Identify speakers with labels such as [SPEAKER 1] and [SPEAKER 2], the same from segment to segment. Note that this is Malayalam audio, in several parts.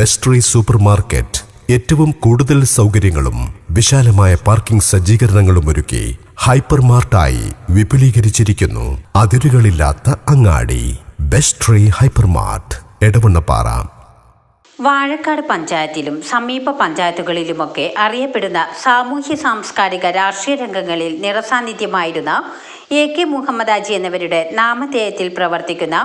[SPEAKER 1] ബെസ്ട്രി സൂപ്പർ മാർക്കറ്റ് ഏറ്റവും കൂടുതൽ സൗകര്യങ്ങളും വിശാലമായ പാർക്കിംഗ് സജ്ജീകരണങ്ങളും ഒരുക്കി ഹൈപ്പർ മാർട്ടായി വിപുലീകരിച്ചിരിക്കുന്നു. അതിരുകളില്ലാത്ത അങ്ങാടി. ബെസ്ട്രി ഹൈപ്പർ മാർട്ട് എടവണ്ണപ്പാറ.
[SPEAKER 2] വാഴക്കാട് പഞ്ചായത്തിലും സമീപ പഞ്ചായത്തുകളിലുമൊക്കെ അറിയപ്പെടുന്ന സാമൂഹ്യ സാംസ്കാരിക രാഷ്ട്രീയ രംഗങ്ങളിൽ നിറസാന്നിധ്യമായിരുന്ന എ കെ മുഹമ്മദ് ഹാജി എന്നിവരുടെ നാമധേയത്തിൽ പ്രവർത്തിക്കുന്ന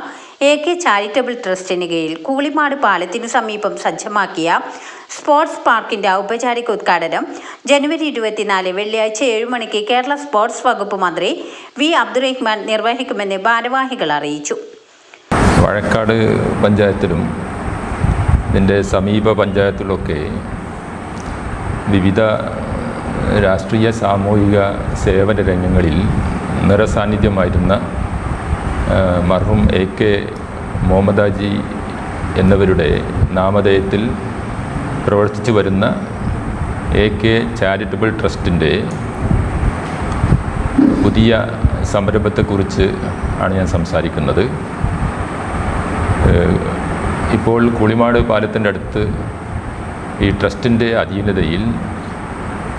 [SPEAKER 2] എ കെ ചാരിറ്റബിൾ ട്രസ്റ്റിന് കീഴിൽ കൂളിമാട് പാലത്തിനു സമീപം സജ്ജമാക്കിയ സ്പോർട്സ് പാർക്കിന്റെ ഔപചാരിക ഉദ്ഘാടനം ജനുവരി ഇരുപത്തിനാല് വെള്ളിയാഴ്ച ഏഴു മണിക്ക് കേരള സ്പോർട്സ് വകുപ്പ് മന്ത്രി വി അബ്ദുറഹ്മാൻ നിർവഹിക്കുമെന്ന് ഭാരവാഹികൾ അറിയിച്ചു.
[SPEAKER 3] പഴക്കാട് പഞ്ചായത്തിലും ഇതിന്റെ സമീപ പഞ്ചായത്തിലൊക്കെ വിവിധ രാഷ്ട്രീയ സാമൂഹിക സേവന രംഗങ്ങളിൽ നിറസാന്നിധ്യമായിരുന്ന മർഹൂം എ കെ മുഹമ്മദാജി എന്നിവരുടെ നാമധേയത്തിൽ പ്രവർത്തിച്ചു വരുന്ന എ കെ ചാരിറ്റബിൾ ട്രസ്റ്റിന്റെ പുതിയ സംരംഭത്തെക്കുറിച്ച് ആണ് ഞാൻ സംസാരിക്കുന്നത്. ഇപ്പോൾ കുളിമാട് പാലത്തിന്റെ അടുത്ത് ഈ ട്രസ്റ്റിന്റെ അധീനതയിൽ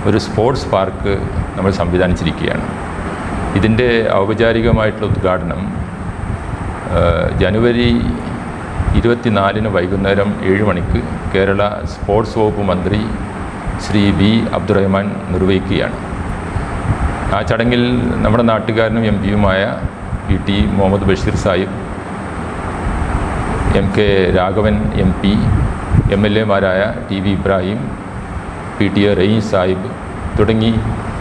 [SPEAKER 3] ഒരു സ്പോർട്സ് പാർക്ക് നമ്മൾ സംവിധാനിച്ചിരിക്കുകയാണ്. ഇതിന്റെ ഔപചാരികമായിട്ടുള്ള ഉദ്ഘാടനം ജനുവരി ഇരുപത്തിനാലിന് വൈകുന്നേരം ഏഴ് മണിക്ക് കേരള സ്പോർട്സ് വകുപ്പ് മന്ത്രി ശ്രീ വി അബ്ദുറഹ്മാൻ നിർവഹിക്കുകയാണ്. ആ ചടങ്ങിൽ നമ്മുടെ നാട്ടുകാരനും M പിയുമായ P T Muhammad Basheer Sahib M K Raghavan M P M L എമാരായ T V Ibrahim P T A Rahim Sahib തുടങ്ങി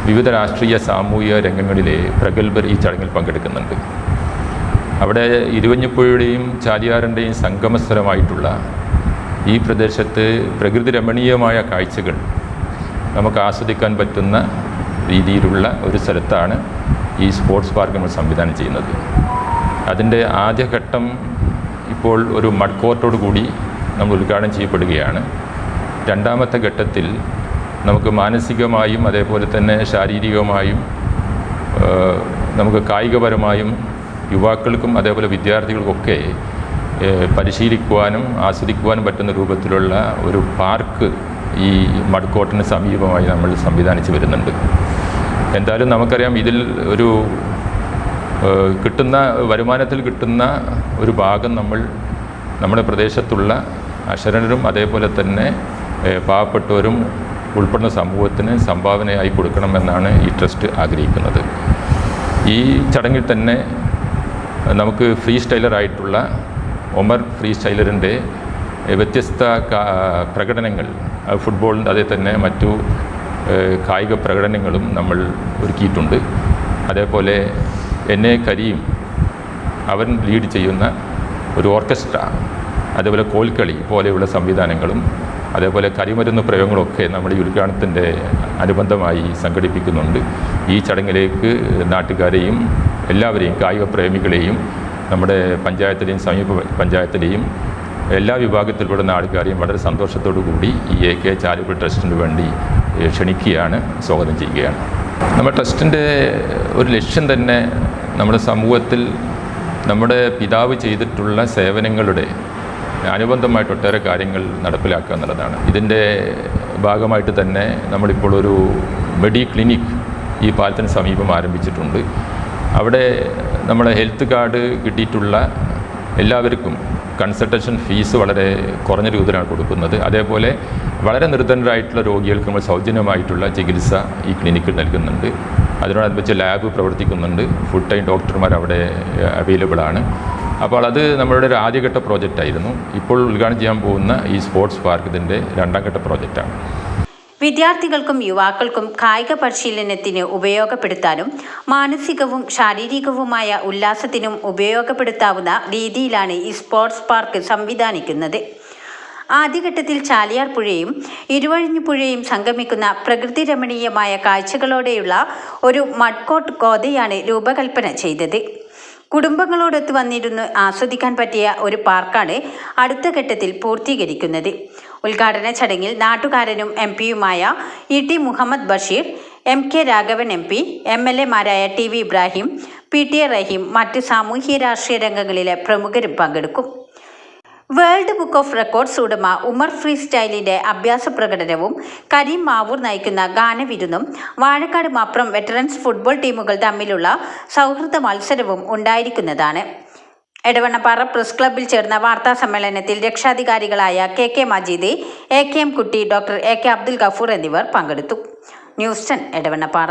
[SPEAKER 3] വിവിധ രാഷ്ട്രീയ സാമൂഹിക രംഗങ്ങളിലെ പ്രഗത്ഭർ ഈ ചടങ്ങിൽ പങ്കെടുക്കുന്നുണ്ട്. അവിടെ ഇരുവഞ്ഞിപ്പുഴയുടെയും ചാലിയാറിന്റെയും സംഗമസ്ഥലമായിട്ടുള്ള ഈ പ്രദേശത്ത് പ്രകൃതി രമണീയമായ കാഴ്ചകൾ നമുക്ക് ആസ്വദിക്കാൻ പറ്റുന്ന രീതിയിലുള്ള ഒരു സ്ഥലത്താണ് ഈ സ്പോർട്സ് പാർക്ക് നമ്മൾ സംവിധാനം ചെയ്യുന്നത്. അതിന്റെ ആദ്യഘട്ടം ഇപ്പോൾ ഒരു മഡ് കോർട്ടോട് കൂടി നമ്മൾ ഉദ്ഘാടനം ചെയ്യപ്പെടുകയാണ്. രണ്ടാമത്തെ ഘട്ടത്തിൽ നമുക്ക് മാനസികമായും അതേപോലെ തന്നെ ശാരീരികമായും നമുക്ക് കായികപരമായും യുവാക്കൾക്കും അതേപോലെ വിദ്യാർത്ഥികൾക്കൊക്കെ പരിശീലിക്കുവാനും ആസ്വദിക്കുവാനും പറ്റുന്ന രൂപത്തിലുള്ള ഒരു പാർക്ക് ഈ മഡ്കോട്ടിന് സമീപമായി നമ്മൾ സംവിധാനിച്ച് വരുന്നുണ്ട്. എന്തായാലും നമുക്കറിയാം ഇതിൽ ഒരു കിട്ടുന്ന വരുമാനത്തിൽ കിട്ടുന്ന ഒരു ഭാഗം നമ്മൾ നമ്മുടെ പ്രദേശത്തുള്ള അശരണരും അതേപോലെ തന്നെ പാവപ്പെട്ടവരും ഉൾപ്പെടുന്ന സമൂഹത്തിന് സംഭാവനയായി കൊടുക്കണമെന്നാണ് ഈ ട്രസ്റ്റ് ആഗ്രഹിക്കുന്നത്. ഈ ചടങ്ങിൽ തന്നെ നമുക്ക് ഫ്രീ സ്റ്റൈലറായിട്ടുള്ള ഒമർ ഫ്രീ സ്റ്റൈലറിന്റെ വ്യത്യസ്ത പ്രകടനങ്ങൾ ഫുട്ബോളിന്റെ അതേ തന്നെ മറ്റു കായിക പ്രകടനങ്ങളും നമ്മൾ ഒരുക്കിയിട്ടുണ്ട്. അതേപോലെ എന്നെ കരീം അവൻ ലീഡ് ചെയ്യുന്ന ഒരു ഓർക്കസ്ട്ര അതേപോലെ കോൽക്കളി പോലെയുള്ള സംവിധാനങ്ങളും അതേപോലെ കരിമരുന്ന് പ്രയോഗങ്ങളൊക്കെ നമ്മുടെ ഈ ഉദ്ഘാടനത്തിന്റെ അനുബന്ധമായി സംഘടിപ്പിക്കുന്നുണ്ട്. ഈ ചടങ്ങിലേക്ക് നാട്ടുകാരെയും എല്ലാവരെയും കായിക പ്രേമികളെയും നമ്മുടെ പഞ്ചായത്തിലെയും സമീപ പഞ്ചായത്തിലെയും എല്ലാ വിഭാഗത്തിൽപ്പെടുന്ന ആൾക്കാരെയും വളരെ സന്തോഷത്തോടു കൂടി ഈ എ കെ ചാരിറ്റബിൾ ട്രസ്റ്റിന് വേണ്ടി ക്ഷണിക്കുകയാണ് സ്വാഗതം ചെയ്യുകയാണ്. നമ്മുടെ ട്രസ്റ്റിന്റെ ഒരു ലക്ഷ്യം തന്നെ നമ്മുടെ സമൂഹത്തിൽ നമ്മുടെ പിതാവ് ചെയ്തിട്ടുള്ള സേവനങ്ങളുടെ അനുബന്ധമായിട്ട് ഒട്ടേറെ കാര്യങ്ങൾ നടപ്പിലാക്കുക എന്നുള്ളതാണ്. ഇതിന്റെ ഭാഗമായിട്ട് തന്നെ നമ്മളിപ്പോൾ ഒരു മെഡി ക്ലിനിക് ഈ പാലത്തിന് സമീപം ആരംഭിച്ചിട്ടുണ്ട്. അവിടെ നമ്മളെ ഹെൽത്ത് കാർഡ് കിട്ടിയിട്ടുള്ള എല്ലാവർക്കും കൺസൾട്ടേഷൻ ഫീസ് വളരെ കുറഞ്ഞ രൂപത്തിലാണ് കൊടുക്കുന്നത്. അതേപോലെ വളരെ നിർധനരായിട്ടുള്ള രോഗികൾക്ക് നമ്മൾ സൗജന്യമായിട്ടുള്ള ചികിത്സ ഈ ക്ലിനിക്കിൽ നൽകുന്നുണ്ട്. അതിനോടനുബന്ധിച്ച് ലാബ് പ്രവർത്തിക്കുന്നുണ്ട്. ഫുൾ ടൈം ഡോക്ടർമാർ അവിടെ അവൈലബിൾ ആണ് അപ്പോൾ അത് നമ്മളുടെ ഒരു ആദ്യഘട്ട പ്രോജക്റ്റായിരുന്നു ഇപ്പോൾ ഉദ്ഘാടനം ചെയ്യാൻ പോകുന്ന ഈ സ്പോർട്സ് പാർക്ക് ഇതിന്റെ രണ്ടാം ഘട്ട പ്രോജക്റ്റാണ്
[SPEAKER 2] വിദ്യാർത്ഥികൾക്കും യുവാക്കൾക്കും കായിക പരിശീലനത്തിന് ഉപയോഗപ്പെടുത്താനും മാനസികവും ശാരീരികവുമായ ഉല്ലാസത്തിനും ഉപയോഗപ്പെടുത്താവുന്ന രീതിയിലാണ് ഈ സ്പോർട്സ് പാർക്ക് സംവിധാനിക്കുന്നത്. ആദ്യഘട്ടത്തിൽ ചാലിയാർ പുഴയും ഇരുവഴിഞ്ഞു പുഴയും സംഗമിക്കുന്ന പ്രകൃതി രമണീയമായ കാഴ്ചകളോടെയുള്ള ഒരു മഡ്കോട്ട് ഗോതയാണ് രൂപകൽപ്പന ചെയ്തത്. കുടുംബങ്ങളോടൊത്ത് വന്നിരുന്ന് ആസ്വദിക്കാൻ പറ്റിയ ഒരു പാർക്കാണ് അടുത്ത ഘട്ടത്തിൽ പൂർത്തീകരിക്കുന്നത്. ഉദ്ഘാടന ചടങ്ങിൽ നാട്ടുകാരനും M പിയുമായ E T Muhammad Basheer M K Raghavan M P M L എമാരായ T V Ibrahim P T A Rahim മറ്റ് സാമൂഹ്യ രാഷ്ട്രീയ രംഗങ്ങളിലെ പ്രമുഖരും പങ്കെടുക്കും. വേൾഡ് ബുക്ക് ഓഫ് റെക്കോർഡ്സ് ഉടമ ഉമർ ഫ്രീ സ്റ്റൈലിന്റെ അഭ്യാസ പ്രകടനവും കരീം മാവൂർ നയിക്കുന്ന ഗാനവിരുന്നും വാഴക്കാട് മപ്രം വെറ്ററൻസ് ഫുട്ബോൾ ടീമുകൾ തമ്മിലുള്ള സൗഹൃദ മത്സരവും ഉണ്ടായിരിക്കുന്നതാണ്. എടവണ്ണപ്പാറ പ്രസ് ക്ലബ്ബിൽ ചേർന്ന വാർത്താ സമ്മേളനത്തിൽ രക്ഷാധികാരികളായ K K Majeed A K M Kutty doctor A K Abdul Gafoor എന്നിവർ പങ്കെടുത്തു. News ten Edavannappara.